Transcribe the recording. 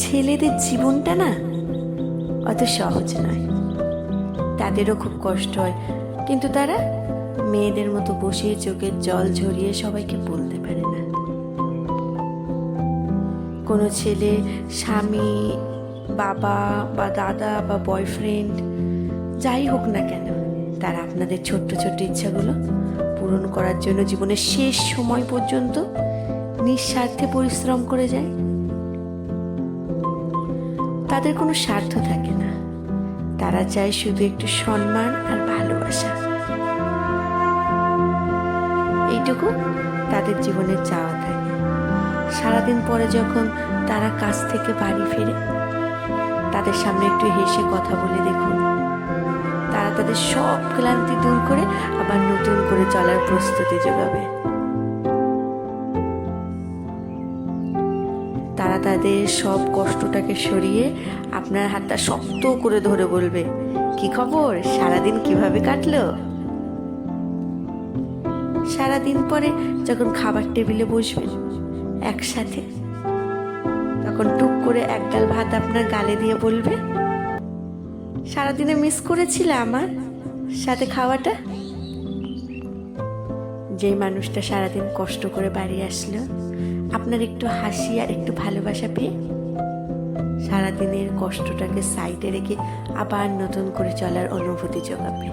ছেলেদের জীবনটা না অত সহজ নয়। তাদেরও খুব কষ্ট হয়, কিন্তু তারা মেয়েদের মতো বসে চোখের জল ঝরিয়ে সবাইকে বলতে পারে না। কোনো ছেলে, স্বামী, বাবা বা দাদা বা বয়ফ্রেন্ড যাই হোক না কেন, তারা আপনাদের ছোট্ট ছোট্ট ইচ্ছাগুলো পূরণ করার জন্য জীবনের শেষ সময় পর্যন্ত নিঃস্বার্থে পরিশ্রম করে যায়। তাদের কোনো স্বার্থ থাকে না। তারা চায় শুধু একটু সম্মান আর ভালোবাসা। এইটুকু তাদের জীবনে চাওয়া থাকে। সারাদিন পরে যখন তারা কাজ থেকে বাড়ি ফিরে, তাদের সামনে একটু হেসে কথা বলে দেখুন। তারা তাদের সব ক্লান্তি দূর করে আবার নতুন করে চলার প্রস্তুতি যোগাবে। তাদের সব কষ্টটাকে সরিয়ে আপনার হাতটা শক্ত করে ধরে বলবে, কি খবর? সারাদিন কীভাবে কাটলো? সারাদিন পরে যখন খাবার টেবিলে বসবেন একসাথে, তখন টুক করে এক গাল ভাত আপনার গালে দিয়ে বলবে, সারাদিনে মিস করেছিলে আমার সাথে খাওয়াটা? যেই মানুষটা সারাদিন কষ্ট করে বাড়ি আসলো আপনার একটু হাসি আর একটু ভালোবাসা পেয়ে সারাদিনের কষ্টটাকে সাইডে রেখে আবার নতুন করে চলার অনুভূতি যোগাবে